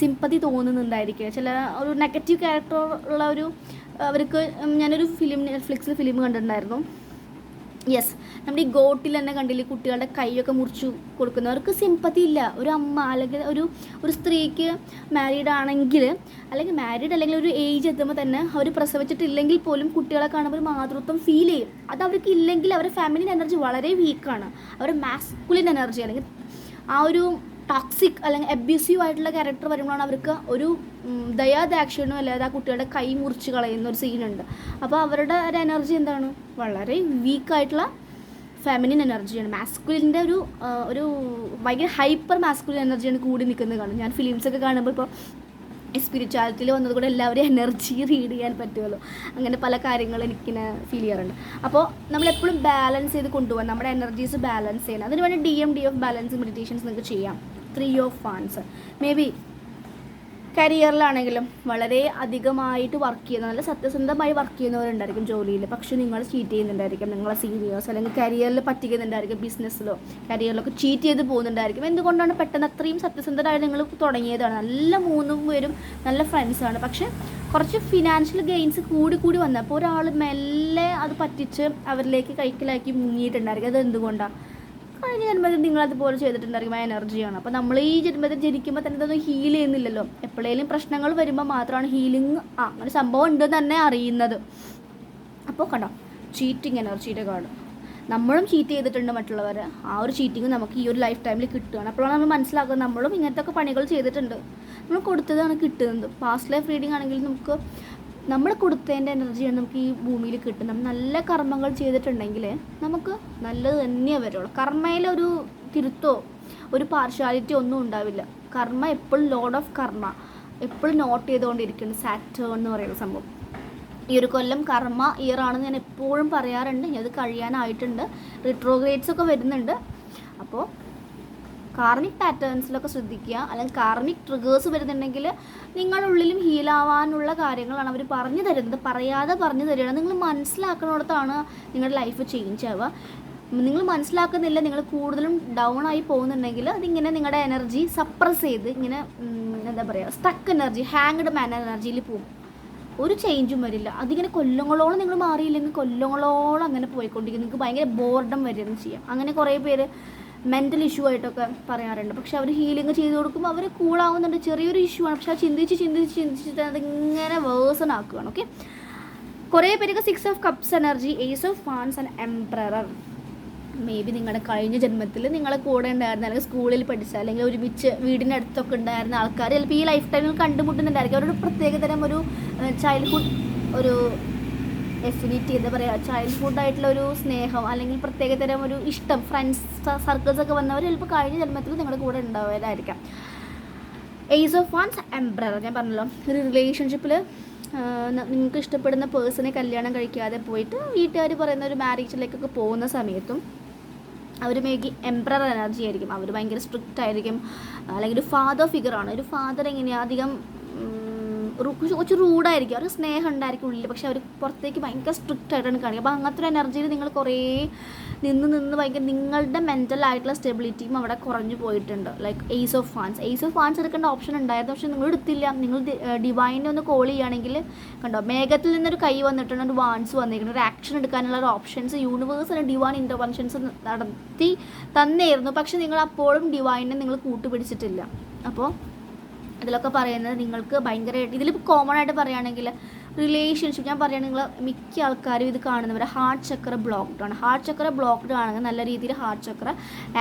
Speaker 1: സിമ്പതി തോന്നുന്നുണ്ടായിരിക്കുക ചില ഒരു നെഗറ്റീവ് ക്യാരക്ടർ ഉള്ള ഒരു അവർക്ക് ഞാനൊരു ഫിലിം നെറ്റ്ഫ്ലിക്സിൽ ഫിലിം കണ്ടിട്ടുണ്ടായിരുന്നു. യെസ് നമ്മുടെ ഈ ഗോട്ടിൽ തന്നെ കണ്ടില്ലേ കുട്ടികളുടെ കൈയൊക്കെ മുറിച്ചു കൊടുക്കുന്നവർക്ക് സിമ്പത്തി ഇല്ല. ഒരു അമ്മ അല്ലെങ്കിൽ ഒരു ഒരു സ്ത്രീക്ക് മാരീഡ് ആണെങ്കിൽ അല്ലെങ്കിൽ മാരീഡ് അല്ലെങ്കിൽ ഒരു ഏജ് എത്തുമ്പോൾ തന്നെ അവർ പ്രസവിച്ചിട്ടില്ലെങ്കിൽ പോലും കുട്ടികളെ കാണുമ്പോൾ മാതൃത്വം ഫീൽ ചെയ്യും. അത് അവർക്ക് ഇല്ലെങ്കിൽ അവരുടെ ഫാമിലിന്റെ എനർജി വളരെ വീക്കാണ് അവരുടെ മാസ്കുലിൻ എനർജി അല്ലെങ്കിൽ ആ ഒരു ടോക്സിക് അല്ലെങ്കിൽ അബ്യൂസീവ് ആയിട്ടുള്ള ക്യാരക്ടർ വരുമ്പോഴാണ് അവർക്ക് ഒരു ഉം, ദയാദാക്ഷിണ്യം അല്ലാതെ ആ കുട്ടികളുടെ കൈ മുറിച്ച് കളയുന്ന ഒരു സീനുണ്ട് അപ്പോൾ അവരുടെ ഒരു എനർജി എന്താണ്? വളരെ വീക്കായിട്ടുള്ള ഫെമിനിൻ എനർജിയാണ് മാസ്കുലിന്റെ ഒരു ഒരു ഭയങ്കര ഹൈപ്പർ മാസ്കുലിൻ എനർജിയാണ് കൂടി നിൽക്കുന്നത് കാണും ഞാൻ ഫിലിംസൊക്കെ കാണുമ്പോൾ ഇപ്പോൾ സ്പിരിച്വാലിറ്റിയിൽ വന്നത് കൂടെ എല്ലാവരും എനർജി റീഡ് ചെയ്യാൻ പറ്റുമല്ലോ അങ്ങനെ പല കാര്യങ്ങളും എനിക്കിങ്ങനെ ഫീൽ ചെയ്യാറുണ്ട്. അപ്പോൾ നമ്മളെപ്പോഴും ബാലൻസ് ചെയ്ത് കൊണ്ടുപോകാൻ നമ്മുടെ എനർജീസ് ബാലൻസ് ചെയ്യണം. അതിന് വേണ്ടി D M D of balance meditations നിങ്ങൾക്ക് ചെയ്യാം. ത്രീ ഓഫ് ഫാൻസ് മേ ബി കരിയറിലാണെങ്കിലും വളരെ അധികമായിട്ട് വർക്ക് ചെയ്യുന്ന നല്ല സത്യസന്ധമായി വർക്ക് ചെയ്യുന്നവരുണ്ടായിരിക്കും ജോലിയിൽ. പക്ഷെ നിങ്ങൾ ചീറ്റ് ചെയ്യുന്നുണ്ടായിരിക്കും. നിങ്ങളെ സീനിയേഴ്സ് അല്ലെങ്കിൽ കരിയറിൽ പറ്റിക്കുന്നുണ്ടായിരിക്കും ബിസിനസ്സിലോ കരിയറിലൊക്കെ ചീറ്റ് ചെയ്ത് പോകുന്നുണ്ടായിരിക്കും. എന്തുകൊണ്ടാണ് പെട്ടെന്ന് അത്രയും സത്യസന്ധരായി നിങ്ങൾ തുടങ്ങിയതാണ്? നല്ല മൂന്നും പേരും നല്ല ഫ്രണ്ട്സാണ് പക്ഷേ കുറച്ച് ഫിനാൻഷ്യൽ ഗെയിൻസ് കൂടി കൂടി വന്നപ്പോൾ ഒരാൾ മെല്ലെ അത് പറ്റിച്ച് അവരിലേക്ക് കൈക്കലാക്കി മുങ്ങിയിട്ടുണ്ടായിരിക്കും. അത് എന്തുകൊണ്ടാണ് കഴിഞ്ഞ ജന്മത്തിൽ നിങ്ങൾ അതുപോലെ ചെയ്തിട്ടുണ്ടായിരിക്കും ആ എനർജിയാണ് അപ്പോൾ നമ്മൾ ഈ ജന്മത്തിൽ ജനിക്കുമ്പോൾ തന്നെ ഇതൊന്നും ഹീൽ ചെയ്യുന്നില്ലല്ലോ. എപ്പോഴേലും പ്രശ്നങ്ങൾ വരുമ്പോൾ മാത്രമാണ് ഹീലിംഗ് ആ അങ്ങനെ സംഭവം ഉണ്ടെന്ന് തന്നെ അറിയുന്നത്. അപ്പോൾ കണ്ടോ ചീറ്റിംഗ് എനർജിയുടെ കാർഡ് നമ്മളും ചീറ്റ് ചെയ്തിട്ടുണ്ട് മറ്റുള്ളവരെ. ആ ഒരു ചീറ്റിങ് നമുക്ക് ഈ ഒരു ലൈഫ് ടൈമിൽ കിട്ടുകയാണ്. അപ്പോഴാണ് നമ്മൾ മനസ്സിലാക്കുന്നത് നമ്മളും ഇങ്ങനത്തെ ഒക്കെ പണികൾ ചെയ്തിട്ടുണ്ട്. നമ്മൾ കൊടുത്തതാണ് കിട്ടുന്നത്. പാസ്റ്റ് ലൈഫ് റീഡിംഗ് ആണെങ്കിൽ നമുക്ക് നമ്മൾ കൊടുത്തതിന്റെ എനർജിയാണ് നമുക്ക് ഈ ഭൂമിയിൽ കിട്ടുന്നത്. നല്ല കർമ്മങ്ങൾ ചെയ്തിട്ടുണ്ടെങ്കിൽ നമുക്ക് നല്ലത് തന്നെയേ വരുള്ളൂ. കർമ്മയിലൊരു തിരുത്തോ ഒരു പാർഷ്യാലിറ്റി ഒന്നും ഉണ്ടാവില്ല. കർമ്മ എപ്പോഴും ലോഡ് ഓഫ് കർമ്മ എപ്പോഴും നോട്ട് ചെയ്തുകൊണ്ടിരിക്കുന്നു. സാറ്റേൺ എന്ന് പറയുന്ന സംഭവം. ഈ ഒരു കൊല്ലം കർമ്മ ഇയർ ആണെന്ന് ഞാൻ എപ്പോഴും പറയാറുണ്ട്. ഇനി അത് കഴിയാനായിട്ടുണ്ട്. റിട്രോഗ്രേറ്റ്സ് ഒക്കെ വരുന്നുണ്ട്. അപ്പോൾ കാർമിക് പാറ്റേൺസിലൊക്കെ ശ്രദ്ധിക്കുക അല്ലെങ്കിൽ കാർമിക് ട്രിഗേഴ്സ് വരുന്നുണ്ടെങ്കിൽ നിങ്ങളുടെ ഉള്ളിലും ഹീലാവാനുള്ള കാര്യങ്ങളാണ് അവർ പറഞ്ഞു തരുന്നത്. പറയാതെ പറഞ്ഞു തരികയാണ്. നിങ്ങൾ മനസ്സിലാക്കുന്നിടത്താണ് നിങ്ങളുടെ ലൈഫ് ചേഞ്ച് ആവുക. നിങ്ങൾ മനസ്സിലാക്കുന്നില്ല നിങ്ങൾ കൂടുതലും ഡൗൺ ആയി പോകുന്നുണ്ടെങ്കിൽ അതിങ്ങനെ നിങ്ങളുടെ എനർജി സപ്രസ് ചെയ്ത് ഇങ്ങനെ എന്താ പറയുക സ്റ്റക്ക് എനർജി ഹാങ്ഡ് മാൻ എനർജിയിൽ പോകും. ഒരു ചേഞ്ചും വരില്ല. അതിങ്ങനെ കൊല്ലങ്ങളോളം നിങ്ങൾ മാറിയില്ലെങ്കിൽ കൊല്ലങ്ങളോളം അങ്ങനെ പോയിക്കൊണ്ടിരിക്കും. നിങ്ങൾക്ക് ഭയങ്കര ബോർഡം വരികയും ചെയ്യാം. അങ്ങനെ കുറേ പേര് മെന്റൽ ഇഷ്യൂ ആയിട്ടൊക്കെ പറയാറുണ്ട്. പക്ഷെ അവർ ഹീലിംഗ് ചെയ്ത് കൊടുക്കുമ്പോൾ അവർ കൂളാവുന്നുണ്ട്. ചെറിയൊരു ഇഷ്യൂ ആണ്. പക്ഷെ അത് ചിന്തിച്ച് ചിന്തിച്ച് ചിന്തിച്ചിട്ട് അതിങ്ങനെ വേഴ്സൺ ആക്കുകയാണ്. ഓക്കെ കുറേ പേരൊക്കെ six of cups energy ace of fans and emperor may be നിങ്ങളുടെ കഴിഞ്ഞ ജന്മത്തിൽ നിങ്ങളെ കൂടെ ഉണ്ടായിരുന്ന അല്ലെങ്കിൽ സ്കൂളിൽ പഠിച്ച അല്ലെങ്കിൽ ഒരുമിച്ച് വീടിന്റെ അടുത്തൊക്കെ ഉണ്ടായിരുന്ന ആൾക്കാർ ചിലപ്പോൾ ഈ ലൈഫ് ടൈമിൽ കണ്ടുമുട്ടുന്നുണ്ടായിരിക്കും. അവരുടെ പ്രത്യേകതരം ഒരു ചൈൽഡ്ഹുഡ് ഒരു എഫിനിറ്റി എന്താ പറയുക ചൈൽഡ് ആയിട്ടുള്ള ഒരു സ്നേഹം അല്ലെങ്കിൽ പ്രത്യേകതരം ഒരു ഇഷ്ടം ഫ്രണ്ട്സ് സർക്കിൾസ് ഒക്കെ വന്നവർ ചിലപ്പോൾ കഴിഞ്ഞ ജന്മത്തിൽ നിങ്ങളുടെ കൂടെ ഉണ്ടാവുന്നതായിരിക്കാം. ഏസ് ഓഫ് വൺസ് എംബ്രർ ഞാൻ പറഞ്ഞല്ലോ ഒരു റിലേഷൻഷിപ്പിൽ നിങ്ങൾക്ക് ഇഷ്ടപ്പെടുന്ന പേഴ്സണെ കല്യാണം കഴിക്കാതെ പോയിട്ട് വീട്ടുകാർ പറയുന്ന ഒരു മാരേജിലേക്കൊക്കെ പോകുന്ന സമയത്തും അവർ മേബി എംബ്രർ എനർജി ആയിരിക്കും. അവർ ഭയങ്കര സ്ട്രിക്റ്റ് ആയിരിക്കും. അല്ലെങ്കിൽ ഒരു ഫാദർ ഫിഗറാണ് ഒരു ഫാദർ എങ്ങനെയാണ് അധികം കുറച്ച് റൂഡായിരിക്കും അവർക്ക് സ്നേഹം ഉണ്ടായിരിക്കും ഉള്ളിൽ പക്ഷെ അവർ പുറത്തേക്ക് ഭയങ്കര സ്ട്രിക്റ്റ് ആയിട്ടാണ് കാണിക്കുക. അപ്പോൾ അങ്ങനത്തെ ഒരു എനർജിയിൽ നിങ്ങൾ കുറേ നിന്ന് നിന്ന് ഭയങ്കര നിങ്ങളുടെ മെന്റൽ ആയിട്ടുള്ള സ്റ്റെബിലിറ്റിയും അവിടെ കുറഞ്ഞു പോയിട്ടുണ്ട്. Like ace of fans ace of fans എടുക്കേണ്ട ഓപ്ഷൻ ഉണ്ടായിരുന്നു. പക്ഷെ നിങ്ങൾ എടുത്തില്ല. നിങ്ങൾ ഡിവൈനെ ഒന്ന് കോൾ ചെയ്യുകയാണെങ്കിൽ കണ്ടോ മേഘത്തിൽ നിന്നൊരു കൈ വന്നിട്ടുണ്ട്. ഒരു വാൻസ് വന്നിരിക്കുന്നു. ഒരു ആക്ഷൻ എടുക്കാനുള്ള ഒരു ഓപ്ഷൻസ് യൂണിവേഴ്സിന് ഡിവൈൻ ഇന്റർവെൻഷൻസ് നടത്തി തന്നെയായിരുന്നു പക്ഷെ നിങ്ങൾ അപ്പോഴും ഡിവൈനെ നിങ്ങൾ കൂട്ടുപിടിച്ചിട്ടില്ല. അപ്പോൾ ഇതിലൊക്കെ പറയുന്നത് നിങ്ങൾക്ക് ഭയങ്കരമായിട്ട് ഇതിലിപ്പോൾ കോമൺ ആയിട്ട് പറയുകയാണെങ്കിൽ റിലേഷൻഷിപ്പ് ഞാൻ പറയുകയാണെങ്കിൽ നിങ്ങൾ മിക്ക ആൾക്കാരും ഇത് കാണുന്നവർ ഹാർട്ട് ചക്ര ബ്ലോക്ക്ഡ് ആണ്. ഹാർട്ട് ചക്ര ബ്ലോക്ക്ഡ് ആണെങ്കിൽ നല്ല രീതിയിൽ ഹാർട്ട് ചക്ര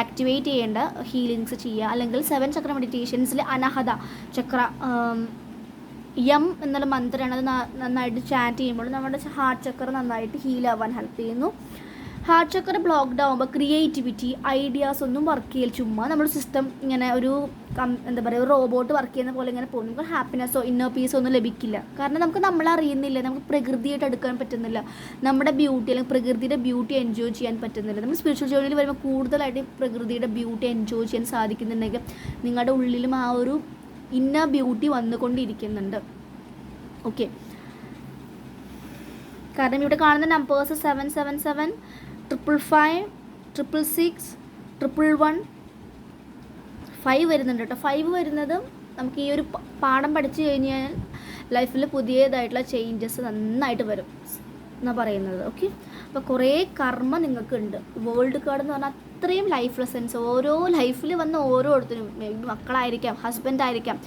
Speaker 1: ആക്ടിവേറ്റ് ചെയ്യേണ്ട ഹീലിങ്സ് ചെയ്യുക. അല്ലെങ്കിൽ സെവൻ ചക്ര മെഡിറ്റേഷൻസിൽ അനഹത ചക്ര യം എന്നുള്ള മന്ത്രമാണ് അത് നന്നായിട്ട് ചാറ്റ് ചെയ്യുമ്പോൾ നമ്മുടെ ഹാർട്ട് ചക്ര നന്നായിട്ട് ഹീലാവാൻ ഹെൽപ്പ് ചെയ്യുന്നു. ഹാർട്ട് ചക്ര ബ്ലോക്ക്ഡ് ആകുമ്പോൾ ക്രിയേറ്റിവിറ്റി ഐഡിയാസ് ഒന്നും വർക്ക് ചെയ്യില്ല ചുമ്മാ നമ്മുടെ സിസ്റ്റം ഇങ്ങനെ ഒരു എന്താ പറയുക ഒരു റോബോട്ട് വർക്ക് ചെയ്യുന്ന പോലെ ഇങ്ങനെ പോകും നമുക്ക് ഹാപ്പിനെസ്സോ ഇന്നർ പീസോ ഒന്നും ലഭിക്കില്ല. കാരണം നമുക്ക് നമ്മൾ അറിയുന്നില്ല നമുക്ക് പ്രകൃതിയായിട്ട് എടുക്കാൻ പറ്റുന്നില്ല. നമ്മുടെ ബ്യൂട്ടി അല്ലെങ്കിൽ പ്രകൃതിയുടെ ബ്യൂട്ടി എൻജോയ് ചെയ്യാൻ പറ്റുന്നില്ല. നമ്മൾ സ്പിരിച്വൽ ജോലിയിൽ വരുമ്പോൾ കൂടുതലായിട്ട് പ്രകൃതിയുടെ ബ്യൂട്ടി എൻജോയ് ചെയ്യാൻ സാധിക്കുന്നുണ്ടെങ്കിൽ നിങ്ങളുടെ ഉള്ളിലും ആ ഒരു ഇന്നർ ബ്യൂട്ടി വന്നുകൊണ്ടിരിക്കുന്നുണ്ട്. ഓക്കെ കാരണം ഇവിടെ കാണുന്ന numbers seven seven seven triple five triple six triple one five വരുന്നുണ്ട് കേട്ടോ. ഫൈവ് വരുന്നതും നമുക്ക് ഈ ഒരു പാഠം പഠിച്ചു കഴിഞ്ഞാൽ ലൈഫിൽ പുതിയതായിട്ടുള്ള ചേഞ്ചസ് നന്നായിട്ട് വരും എന്നാണ് പറയുന്നത്. ഓക്കെ അപ്പോൾ കുറേ കർമ്മ നിങ്ങൾക്കുണ്ട്. വേൾഡ് കാർഡ് എന്ന് പറഞ്ഞാൽ അത്രയും ലൈഫ് ലെസൻസ് ഓരോ ലൈഫിൽ വന്ന ഓരോരുത്തരും ബി മക്കളായിരിക്കാം ഹസ്ബൻഡായിരിക്കാം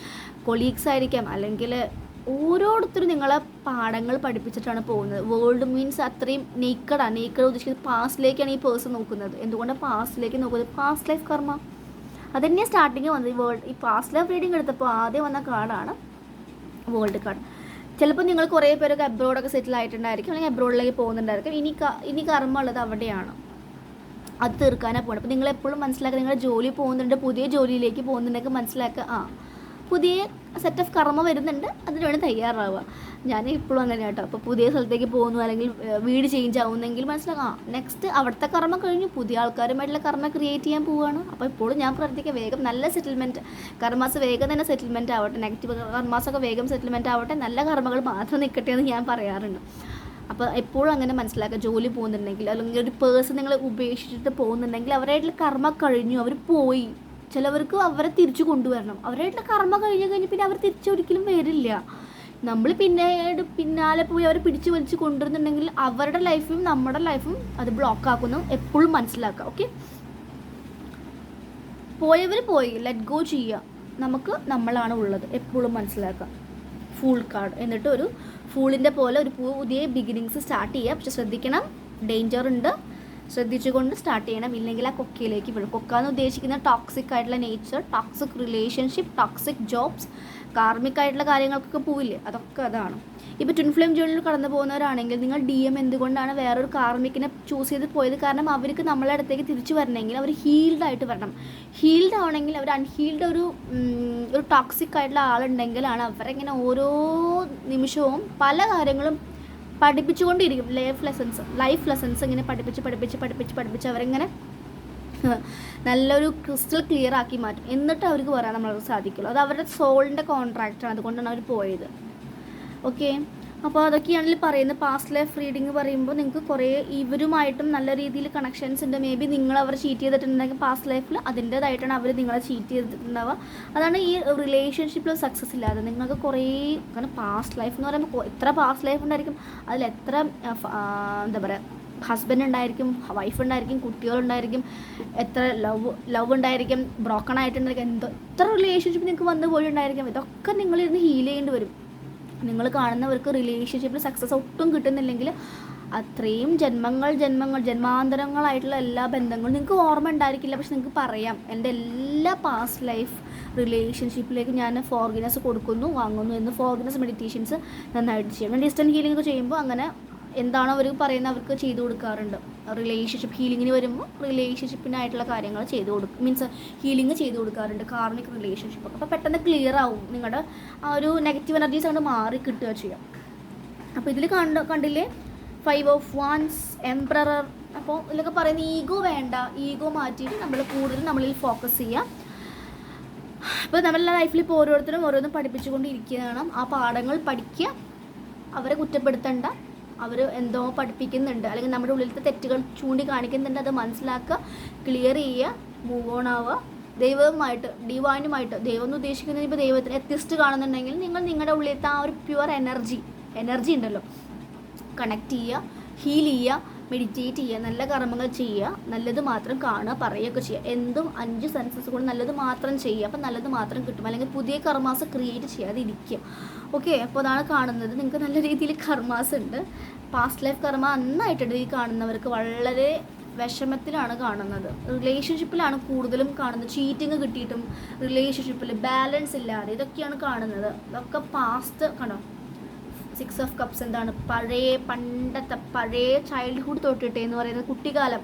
Speaker 1: കൊളീഗ്സ് ആയിരിക്കാം അല്ലെങ്കിൽ ഓരോരുത്തരും നിങ്ങളെ പാഠങ്ങൾ പഠിപ്പിച്ചിട്ടാണ് പോകുന്നത്. വേൾഡ് മീൻസ് അത്രയും നെയ്ക്കഡാണ് നെയ്ക്കഡ് ഉദ്ദേശിക്കുന്നത് പാസ്റ്റിലേക്കാണ് ഈ പേഴ്സൺ നോക്കുന്നത്. എന്തുകൊണ്ടാണ് പാസ്റ്റിലേക്ക് നോക്കുന്നത്? പാസ്റ്റ് ലൈഫ് കർമ്മ അത് തന്നെ സ്റ്റാർട്ടിങ് വന്നത്. ഈ വേൾഡ് ഈ പാസ്റ്റ് ലൈഫ് റീഡിങ് എടുത്തപ്പോൾ ആദ്യം വന്ന കാർഡാണ് വേൾഡ് കാർഡ് ചിലപ്പോൾ നിങ്ങൾ കുറേ പേരൊക്കെ അബ്രോഡൊക്കെ സെറ്റിൽ ആയിട്ടുണ്ടായിരിക്കും. അല്ലെങ്കിൽ അബ്രോഡിലേക്ക് പോകുന്നുണ്ടായിരിക്കും. ഇനി ഇനി കർമ്മ ഉള്ളത് അവിടെയാണ്. അത് തീർക്കാനാണ് പോകുന്നത് അപ്പോൾ നിങ്ങൾ എപ്പോഴും മനസ്സിലാക്കുക. നിങ്ങൾ ജോലി പോകുന്നുണ്ട്. പുതിയ ജോലിയിലേക്ക് പോകുന്നുണ്ടെങ്കിൽ മനസ്സിലാക്കുക. ആ പുതിയ സെറ്റ് ഓഫ് കർമ്മ വരുന്നുണ്ട് അതിന് വേണ്ടി തയ്യാറാവുക. ഞാൻ ഇപ്പോഴും അങ്ങനെ കേട്ടോ. അപ്പോൾ പുതിയ സ്ഥലത്തേക്ക് പോകുന്നു അല്ലെങ്കിൽ വീട് ചേഞ്ച് ആവുന്നെങ്കിൽ മനസ്സിലാക്കാം. നെക്സ്റ്റ് അവിടുത്തെ കർമ്മ കഴിഞ്ഞു. പുതിയ ആൾക്കാരുമായിട്ടുള്ള കർമ്മ ക്രിയേറ്റ് ചെയ്യാൻ പോവുകയാണ്. അപ്പോൾ ഇപ്പോഴും ഞാൻ പ്രാർത്ഥിക്കുക വേഗം നല്ല സെറ്റിൽമെന്റ് കർമാസ് വേഗം തന്നെ സെറ്റിൽമെന്റ് ആവട്ടെ. നെഗറ്റീവ് കർമാസൊക്കെ വേഗം സെറ്റിൽമെന്റ് ആവട്ടെ. നല്ല കർമ്മകൾ മാത്രം നിൽക്കട്ടെ എന്ന് ഞാൻ പറയാറുണ്ട്. അപ്പോൾ എപ്പോഴും അങ്ങനെ മനസ്സിലാക്കുക. ജോലി പോകുന്നുണ്ടെങ്കിൽ അല്ലെങ്കിൽ ഒരു പേഴ്സൺ നിങ്ങൾ ഉപേക്ഷിച്ചിട്ട് പോകുന്നുണ്ടെങ്കിൽ അവരായിട്ടുള്ള കർമ്മ കഴിഞ്ഞു. അവർ പോയി. ചിലവർക്ക് അവരെ തിരിച്ചു കൊണ്ടുവരണം. അവരായിട്ടുള്ള കർമ്മ കഴിഞ്ഞ് കഴിഞ്ഞ് പിന്നെ അവർ തിരിച്ചൊരിക്കലും വരില്ല. നമ്മൾ പിന്നീട് പിന്നാലെ പോയി അവരെ പിടിച്ചു വലിച്ച് കൊണ്ടുവരുന്നുണ്ടെങ്കിൽ അവരുടെ ലൈഫും നമ്മുടെ ലൈഫും അത് ബ്ലോക്ക് ആക്കുന്നു. എപ്പോഴും മനസ്സിലാക്കുക. ഓക്കെ പോയവർ പോയി. ലെറ്റ് ഗോ ചെയ്യുക. നമുക്ക് നമ്മളാണ് ഉള്ളത്. എപ്പോഴും മനസ്സിലാക്കുക. ഫൂൾ കാർഡ് എന്നിട്ട് ഒരു ഫൂളിന്റെ പോലെ ഒരു പുതിയ ബിഗിനിങ്സ് സ്റ്റാർട്ട് ചെയ്യുക. പക്ഷെ ശ്രദ്ധിക്കണം. ഡേഞ്ചർ ഉണ്ട്. ശ്രദ്ധിച്ചുകൊണ്ട് സ്റ്റാർട്ട് ചെയ്യണം. ഇല്ലെങ്കിൽ ആ കൊക്കയിലേക്ക് വീഴും. കൊക്ക എന്ന് ഉദ്ദേശിക്കുന്ന ടോക്സിക് ആയിട്ടുള്ള nature toxic relationship toxic jobs karmic ആയിട്ടുള്ള കാര്യങ്ങൾക്കൊക്കെ പോവില്ലേ? അതൊക്കെ അതാണ്. ഇപ്പോൾ ട്വിൻ ഫ്ലെയിം കടന്നു പോകുന്നവരാണെങ്കിൽ നിങ്ങൾ ഡി എം എന്തുകൊണ്ടാണ് വേറൊരു കാർമിക്കിനെ ചൂസ് ചെയ്ത് പോയത്? കാരണം അവർക്ക് നമ്മളെ അടുത്തേക്ക് തിരിച്ചു വരണമെങ്കിൽ അവർ ഹീൽഡ് ആയിട്ട് വരണം. ഹീൽഡ് ആവണമെങ്കിൽ അവർ അൺഹീൽഡ് ഒരു ഒരു ടോക്സിക് ആയിട്ടുള്ള ആളുണ്ടെങ്കിലാണ് അവരെങ്ങനെ ഓരോ നിമിഷവും പല കാര്യങ്ങളും പഠിപ്പിച്ചുകൊണ്ടിരിക്കും. ലൈഫ് ലെസൺസ് ലൈഫ് ലെസൺസ് ഇങ്ങനെ പഠിപ്പിച്ച് പഠിപ്പിച്ച് പഠിപ്പിച്ച് പഠിപ്പിച്ച് അവരിങ്ങനെ നല്ലൊരു ക്രിസ്റ്റൽ ക്ലിയർ ആക്കി മാറ്റും. എന്നിട്ട് അവർക്ക് പറയാൻ നമ്മളവർക്ക് സാധിക്കുള്ളൂ. അത് അവരുടെ സോളിന്റെ കോൺട്രാക്റ്റാണ് അതുകൊണ്ടാണ് അവർ പോയത്. ഓക്കെ അപ്പോൾ അതൊക്കെയാണെങ്കിൽ പറയുന്നത്. പാസ്റ്റ് ലൈഫ് റീഡിങ് പറയുമ്പോൾ നിങ്ങൾക്ക് കുറേ ഇവരുമായിട്ടും നല്ല രീതിയിൽ കണക്ഷൻസ് ഉണ്ട്. മേ ബി നിങ്ങൾ അവർ ചീറ്റ് ചെയ്തിട്ടുണ്ടെങ്കിൽ പാസ്റ്റ് ലൈഫിൽ അതിന്റേതായിട്ടാണ് അവർ നിങ്ങളെ ചീറ്റ് ചെയ്തിട്ടുണ്ടാവുക. അതാണ് ഈ റിലേഷൻഷിപ്പിൽ സക്സസ് ഇല്ലാതെ. നിങ്ങൾക്ക് കുറേ കാരണം പാസ്റ്റ് ലൈഫ് എന്ന് പറയുമ്പോൾ എത്ര പാസ്റ്റ് ലൈഫ് ഉണ്ടായിരിക്കും? അതിൽ എത്ര എന്താ പറയുക ഹസ്ബൻഡ് ഉണ്ടായിരിക്കും വൈഫ് ഉണ്ടായിരിക്കും കുട്ടികളുണ്ടായിരിക്കും എത്ര ലവ് ലവ് ഉണ്ടായിരിക്കും ബ്രോക്കൺ ആയിട്ടുണ്ടായിരിക്കും എന്തോ എത്ര റിലേഷൻഷിപ്പ് നിങ്ങൾക്ക് വന്നു പോയിട്ടുണ്ടായിരിക്കും ഇതൊക്കെ നിങ്ങളിരുന്ന് ഹീൽ ചെയ്യേണ്ടി വരും. നിങ്ങൾ കാണുന്നവർക്ക് റിലേഷൻഷിപ്പിൽ സക്സസ് ഒട്ടും കിട്ടുന്നില്ലെങ്കിൽ അത്രയും ജന്മങ്ങൾ ജന്മങ്ങൾ ജന്മാന്തരങ്ങളായിട്ടുള്ള എല്ലാ ബന്ധങ്ങളും നിങ്ങൾക്ക് ഓർമ്മ ഉണ്ടായിരിക്കില്ല. പക്ഷെ നിങ്ങൾക്ക് പറയാം എന്റെ എല്ലാ പാസ്റ്റ് ലൈഫ് റിലേഷൻഷിപ്പിലേക്ക് ഞാൻ ഫോർഗിനസ് കൊടുക്കുന്നു വാങ്ങുന്നു എന്ന് ഫോർഗിനസ് മെഡിറ്റേഷൻസ് നന്നായിട്ട് ചെയ്യും. ഡിസ്റ്റന്റ് ഹീലിംഗ് ഒക്കെ ചെയ്യുമ്പോൾ അങ്ങനെ എന്താണോ അവർ പറയുന്നത് അവർക്ക് ചെയ്തു കൊടുക്കാറുണ്ട്. റിലേഷൻഷിപ്പ് ഹീലിങ്ങിന് വരുമ്പോൾ റിലേഷൻഷിപ്പിനായിട്ടുള്ള കാര്യങ്ങൾ ചെയ്തു കൊടുക്കും. മീൻസ് ഹീലിംഗ് ചെയ്തു കൊടുക്കാറുണ്ട് കാർമിക് റിലേഷൻഷിപ്പ് അപ്പോൾ പെട്ടെന്ന് ക്ലിയർ ആവും നിങ്ങളുടെ ആ ഒരു നെഗറ്റീവ് എനർജീസ് അങ്ങോട്ട് മാറി കിട്ടുക ചെയ്യാം. അപ്പോൾ ഇതിൽ കണ്ട കണ്ടില്ലേ? ഫൈവ് ഓഫ് വൺസ് എംപ്രറർ അപ്പോൾ ഇതിലൊക്കെ പറയുന്ന ഈഗോ വേണ്ട ഈഗോ മാറ്റിയിട്ട് നമ്മൾ കൂടുതൽ നമ്മളിൽ ഫോക്കസ് ചെയ്യുക അപ്പോൾ നമ്മളുടെ ലൈഫിൽ ഇപ്പോൾ ഓരോരുത്തരും ഓരോന്നും പഠിപ്പിച്ചുകൊണ്ടിരിക്കുകയാണ്. ആ പാഠങ്ങൾ പഠിക്കുക. അവരെ കുറ്റപ്പെടുത്തണ്ട. അവർ എന്തോ പഠിപ്പിക്കുന്നുണ്ട്. അല്ലെങ്കിൽ നമ്മുടെ ഉള്ളിലത്തെ തെറ്റുകൾ ചൂണ്ടിക്കാണിക്കുന്നുണ്ട്. അത് മനസ്സിലാക്കുക ക്ലിയർ ചെയ്യുക മൂവ് ഓൺ ആവുക. ദൈവവുമായിട്ട് ഡിവൈനുമായിട്ട് ദൈവം എന്ന് ഉദ്ദേശിക്കുന്നത് ഇപ്പോൾ ദൈവത്തിന് എത്തിസ്റ്റ് കാണുന്നുണ്ടെങ്കിൽ നിങ്ങൾ നിങ്ങളുടെ ഉള്ളിലത്തെ ആ ഒരു പ്യുവർ എനർജി എനർജി ഉണ്ടല്ലോ. കണക്ട് ചെയ്യുക ഹീൽ ചെയ്യുക മെഡിറ്റേറ്റ് ചെയ്യുക നല്ല കർമ്മങ്ങൾ ചെയ്യുക നല്ലത് മാത്രം കാണുക പറയുകയൊക്കെ ചെയ്യുക. എന്തും അഞ്ച് സെൻസസ് കൊണ്ട് നല്ലത് മാത്രം ചെയ്യുക. അപ്പം നല്ലത് മാത്രം കിട്ടും. അല്ലെങ്കിൽ പുതിയ കർമാസ് ക്രിയേറ്റ് ചെയ്യാതെ ഇരിക്കുക ഓക്കെ അപ്പോൾ അതാണ് കാണുന്നത്. നിങ്ങൾക്ക് നല്ല രീതിയിൽ കർമാസ് ഉണ്ട്. പാസ്റ്റ് ലൈഫ് കർമ്മ നന്നായിട്ടുണ്ട് ഈ കാണുന്നവർക്ക്. വളരെ വിഷമത്തിലാണ് കാണുന്നത്. റിലേഷൻഷിപ്പിലാണ് കൂടുതലും കാണുന്നത്. ചീറ്റിങ് കിട്ടിയിട്ടും റിലേഷൻഷിപ്പിൽ ബാലൻസ് ഇല്ലാതെ ഇതൊക്കെയാണ് കാണുന്നത്. ഇതൊക്കെ പാസ്റ്റ് കണ്ടോ? സിക്സ് ഓഫ് കപ്സ് എന്താണ്? പഴയ പണ്ടത്തെ പഴയ ചൈൽഡ്ഹുഡ് തൊട്ടിട്ട് എന്ന് പറയുന്നത് കുട്ടിക്കാലം.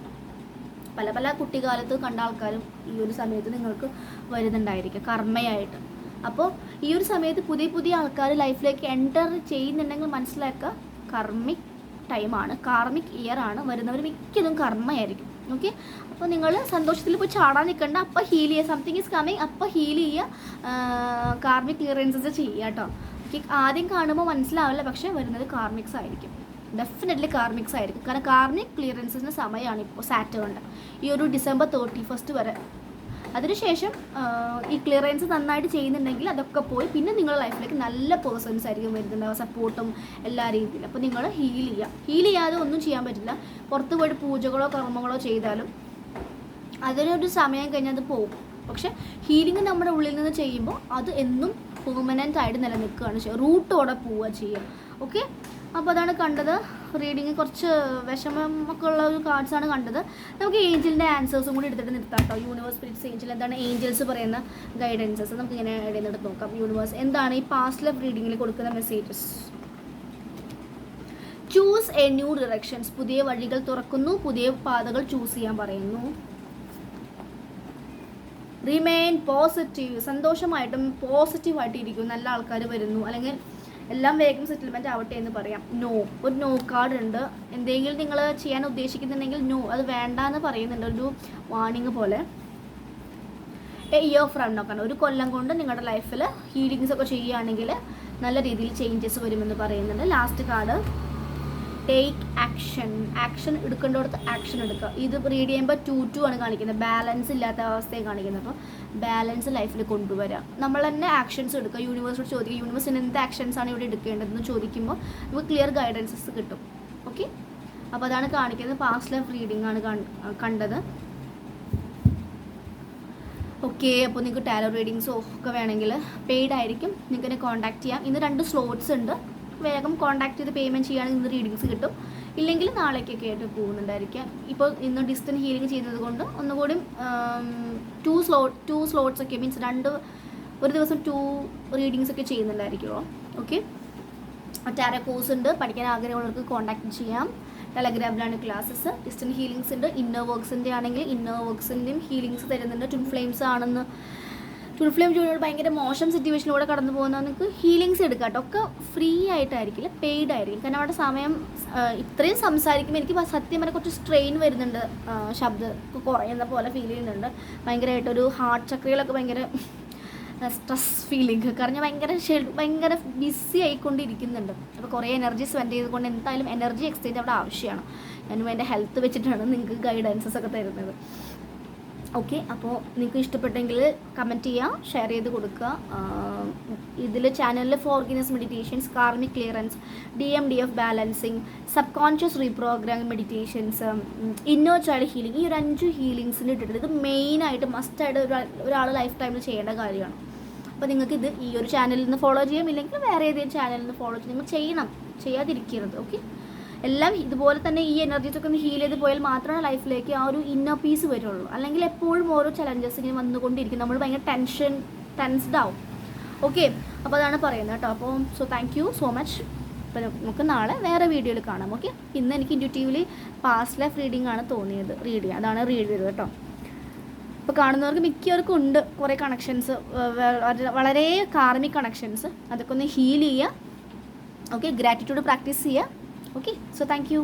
Speaker 1: പല പല കുട്ടിക്കാലത്ത് കണ്ട ആൾക്കാരും ഈ ഒരു സമയത്ത് നിങ്ങൾക്ക് വരുന്നുണ്ടായിരിക്കും കർമ്മയായിട്ട്. അപ്പോൾ ഈ ഒരു സമയത്ത് പുതിയ പുതിയ ആൾക്കാർ ലൈഫിലേക്ക് എന്റർ ചെയ്യുന്നുണ്ടെങ്കിൽ മനസ്സിലാക്കുക കർമ്മിക് ടൈമാണ് കാർമിക് ഇയർ ആണ്. വരുന്നവർ മിക്കതും കർമ്മയായിരിക്കും. ഓക്കെ അപ്പോൾ നിങ്ങൾ സന്തോഷത്തിൽ പോയി ചാടാൻ നിൽക്കണ്ട. അപ്പോൾ ഹീൽ ചെയ്യുക. സംതിങ് ഈസ് കമ്മിങ് അപ്പോൾ ഹീൽ ചെയ്യുക. കാർമിക് ക്ലിയറൻസസ് ചെയ്യുക കേട്ടോ. ഓക്കെ ആദ്യം കാണുമ്പോൾ മനസ്സിലാവില്ല പക്ഷേ വരുന്നത് കാർമിക്സ് ആയിരിക്കും. ഡെഫിനറ്റ്ലി കാർമിക്സ് ആയിരിക്കും. കാരണം കാർമിക് ക്ലിയറൻസിന്റെ സമയമാണ് ഇപ്പോൾ സാറ്റേണിന്റെ ഈ ഒരു ഡിസംബർ തേർട്ടി ഫസ്റ്റ് വരെ. അതിനുശേഷം ഈ ക്ലിയറൻസ് നന്നായിട്ട് ചെയ്യുന്നുണ്ടെങ്കിൽ അതൊക്കെ പോയി പിന്നെ നിങ്ങളുടെ ലൈഫിലേക്ക് നല്ല പേഴ്സൺസ് ആയിരിക്കും വരുന്നുണ്ടാവുക സപ്പോർട്ടും എല്ലാ രീതിയിലും. അപ്പോൾ നിങ്ങൾ ഹീൽ ചെയ്യുക ഹീൽ ചെയ്യാതെ ഒന്നും ചെയ്യാൻ പറ്റില്ല. പുറത്ത് പോയിട്ട് പൂജകളോ കർമ്മങ്ങളോ ചെയ്താലും അതിനൊരു സമയം കഴിഞ്ഞാൽ അത് പോകും. പക്ഷേ ഹീലിംഗ് നമ്മുടെ ഉള്ളിൽ നിന്ന് ചെയ്യുമ്പോൾ അത് എന്നും പെർമനന്റ് ആയിട്ട് നിലനിൽക്കുകയാണ് ചെയ്യുക. റൂട്ടോടെ പോവുക ചെയ്യുക. ഓക്കെ അപ്പോൾ അതാണ് കണ്ടത്. റീഡിങ് കുറച്ച് വിഷമമൊക്കെ ഉള്ള ഒരു കാർഡ്സാണ് കണ്ടത്. നമുക്ക് ഏഞ്ചലിന്റെ ആൻസേഴ്സും കൂടി എടുത്തിട്ട് നിർത്താം കേട്ടോ. യൂണിവേഴ്സ് സ്പിരിറ്റ്സ് ഏഞ്ചൽ എന്താണ് ഏഞ്ചൽസ് പറയുന്ന ഗൈഡൻസസ് നമുക്ക് ഇങ്ങനെ ഇടയിൽ നിന്ന് നോക്കാം. യൂണിവേഴ്സ് എന്താണ് ഈ പാസ്റ്റ് ലൈഫ് റീഡിങ്ങിൽ കൊടുക്കുന്ന messages choose a new directions പുതിയ വഴികൾ തുറക്കുന്നു. പുതിയ പാതകൾ ചൂസ് ചെയ്യാൻ പറയുന്നു. റിമെയിൻ പോസിറ്റീവ് സന്തോഷമായിട്ടും പോസിറ്റീവായിട്ട് ഇരിക്കും നല്ല ആൾക്കാർ വരുന്നു. അല്ലെങ്കിൽ എല്ലാം വേഗം സെറ്റിൽമെന്റ് ആവട്ടെ എന്ന് പറയാം. നോ ഒരു നോ കാർഡ് ഉണ്ട്. എന്തെങ്കിലും നിങ്ങൾ ചെയ്യാൻ ഉദ്ദേശിക്കുന്നുണ്ടെങ്കിൽ നോ അത് വേണ്ട എന്ന് പറയുന്നുണ്ട്. ഒരു വാണിംഗ് പോലെ. എ ഇയർ ഫ്രം നോക്കണം ഒരു കൊല്ലം കൊണ്ട് നിങ്ങളുടെ ലൈഫിൽ ഹീലിങ്സ് ഒക്കെ ചെയ്യുകയാണെങ്കിൽ നല്ല രീതിയിൽ ചേഞ്ചസ് വരുമെന്ന് പറയുന്നുണ്ട്. Last card take action action എടുക്കേണ്ടടുത്ത് action എടുക്കുക. ഇത് റീഡ് ചെയ്യുമ്പോൾ ടു ടു ആണ് കാണിക്കുന്നത്. ബാലൻസ് ഇല്ലാത്ത അവസ്ഥയെ കാണിക്കുന്നത്. അപ്പോൾ ബാലൻസ് ലൈഫിൽ കൊണ്ടുവരാം. നമ്മൾ തന്നെ ആക്ഷൻസ് എടുക്കുക. യൂണിവേഴ്സിനോട് ചോദിക്കുക. യൂണിവേഴ്സിന് എന്ത് ആക്ഷൻസ് ആണ് ഇവിടെ എടുക്കേണ്ടതെന്ന് ചോദിക്കുമ്പോൾ നമുക്ക് ക്ലിയർ ഗൈഡൻസസ് കിട്ടും. ഓക്കെ അപ്പോൾ അതാണ് കാണിക്കുന്നത്. പാസ്റ്റ് ലൈഫ് റീഡിംഗ് ആണ് കണ്ടത്. ഓക്കെ അപ്പോൾ നിങ്ങൾക്ക് ടാലോ റീഡിങ്സോ ഒക്കെ വേണമെങ്കിൽ പെയ്ഡ് ആയിരിക്കും. നിങ്ങൾക്ക് എന്നെ കോൺടാക്ട് ചെയ്യാം. ഇന്ന് രണ്ട് സ്ലോട്ട്സ് ഉണ്ട്. വേഗം കോൺടാക്ട് ചെയ്ത് പേയ്മെന്റ് ചെയ്യുകയാണെങ്കിൽ ഇന്ന് റീഡിങ്സ് കിട്ടും. ഇല്ലെങ്കിൽ നാളേക്കൊക്കെ ആയിട്ട് പോകുന്നുണ്ടായിരിക്കാം. ഇപ്പോൾ ഇന്ന് ഡിസ്റ്റൻസ് ഹീലിംഗ് ചെയ്യുന്നത് കൊണ്ട് ഒന്നുകൂടി ടു സ്ലോട്ട് ടു സ്ലോട്ട്സ് ഒക്കെ മീൻസ് രണ്ട് ഒരു ദിവസം ടു റീഡിങ്സ് ഒക്കെ ചെയ്യുന്നുണ്ടായിരിക്കുമോ ഓക്കെ ടാര കോഴ്സ് ഉണ്ട്. പഠിക്കാൻ ആഗ്രഹമുള്ളവർക്ക് കോൺടാക്ട് ചെയ്യാം. ടെലഗ്രാമിലാണ് ക്ലാസ്സസ് ഡിസ്റ്റന്റ് ഹീലിങ്സ് ഉണ്ട്. ഇന്നർ വർക്ക്സിന്റെ ആണെങ്കിൽ ഇന്നർ വർക്ക്സിന്റെയും ഹീലിങ്സ് തരുന്നുണ്ട്. ട്വിൻ ഫ്ലെയിംസ് ആണെന്ന് ട്വിൻ ഫ്ലെയിം ജോലിയോട് ഭയങ്കര മോശം സിറ്റുവേഷനിലൂടെ കടന്നു പോകുന്ന നിങ്ങൾക്ക് ഹീലിങ്സ് എടുക്കാം ഒക്കെ ഫ്രീ ആയിട്ടായിരിക്കില്ല? പെയ്ഡ് ആയിരിക്കും. കാരണം അവിടെ സമയം ഇത്രയും സംസാരിക്കുമ്പോൾ എനിക്ക് സത്യം പറഞ്ഞാൽ കുറച്ച് സ്ട്രെയിൻ വരുന്നുണ്ട്. ശബ്ദ കുറയുന്ന പോലെ ഫീൽ ചെയ്യുന്നുണ്ട്. ഭയങ്കരമായിട്ടൊരു ഹാർട്ട് ചക്രകളൊക്കെ ഭയങ്കര സ്ട്രെസ് ഫീലിംഗ് കാരണം ഭയങ്കര ഭയങ്കര ബിസി ആയിക്കൊണ്ടിരിക്കുന്നുണ്ട്. അപ്പോൾ കുറേ എനർജി സ്പെൻഡ് ചെയ്തുകൊണ്ട് എന്തായാലും എനർജി എക്സ്ചേഞ്ച് അവിടെ ആവശ്യമാണ്. ഞാനും എന്റെ ഹെൽത്ത് വെച്ചിട്ടാണ് നിങ്ങൾക്ക് ഗൈഡൻസസ് ഒക്കെ തരുന്നത്. ഓക്കെ അപ്പോൾ നിങ്ങൾക്ക് ഇഷ്ടപ്പെട്ടെങ്കിൽ കമന്റ് ചെയ്യുക ഷെയർ ചെയ്ത് കൊടുക്കുക. ഇതിൽ ചാനലിൽ forgiveness meditations karmic clearance D M D F balancing subconscious reprogram meditations inner child healing ഈ ഒരു അഞ്ച് ഹീലിങ്സിന് ഇട്ടിട്ടുണ്ട് ഇത് മെയിനായിട്ട് മസ്റ്റായിട്ട് ഒരാൾ ലൈഫ് ടൈമിൽ ചെയ്യേണ്ട കാര്യമാണ്. അപ്പോൾ നിങ്ങൾക്ക് ഇത് ഈ ഒരു ചാനലിൽ നിന്ന് ഫോളോ ചെയ്യാം ഇല്ലെങ്കിൽ വേറെ ഏതെങ്കിലും ചാനലിൽ നിന്ന് ഫോളോ ചെയ്യും നിങ്ങൾ ചെയ്യണം ചെയ്യാതിരിക്കരുത് ഓക്കെ? എല്ലാം ഇതുപോലെ തന്നെ ഈ എനർജീസ് ഒക്കെ ഒന്ന് ഹീൽ ചെയ്ത് പോയാൽ മാത്രമേ ലൈഫിലേക്ക് ആ ഒരു ഇന്നർ പീസ് വരുള്ളൂ. അല്ലെങ്കിൽ എപ്പോഴും ഓരോ ചലഞ്ചസ് ഇങ്ങനെ വന്നുകൊണ്ടിരിക്കും. നമ്മൾ ഭയങ്കര ടെൻഷൻ ടെൻസ്ഡ് ആവും. ഓക്കെ അപ്പോൾ അതാണ് പറയുന്നത് കേട്ടോ. അപ്പോൾ so thank you so much അപ്പോൾ നമുക്ക് നാളെ വേറെ വീഡിയോയിൽ കാണാം. ഓക്കെ ഇന്ന് എനിക്ക് ഇൻഡ്യൂട്ടീവ്ലി പാസ്റ്റ് ലൈഫ് റീഡിംഗ് ആണ് തോന്നിയത്. റീഡ് ചെയ്യുക അതാണ് റീഡ് ചെയ്തത് കേട്ടോ. ഇപ്പോൾ കാണുന്നവർക്ക് മിക്കവർക്കും ഉണ്ട് കുറേ കണക്ഷൻസ് വളരെ കാർമിക് കണക്ഷൻസ് അതൊക്കെ ഒന്ന് ഹീൽ ചെയ്യുക. ഓക്കെ ഗ്രാറ്റിറ്റ്യൂഡ് പ്രാക്ടീസ് ചെയ്യുക. Okay so thank you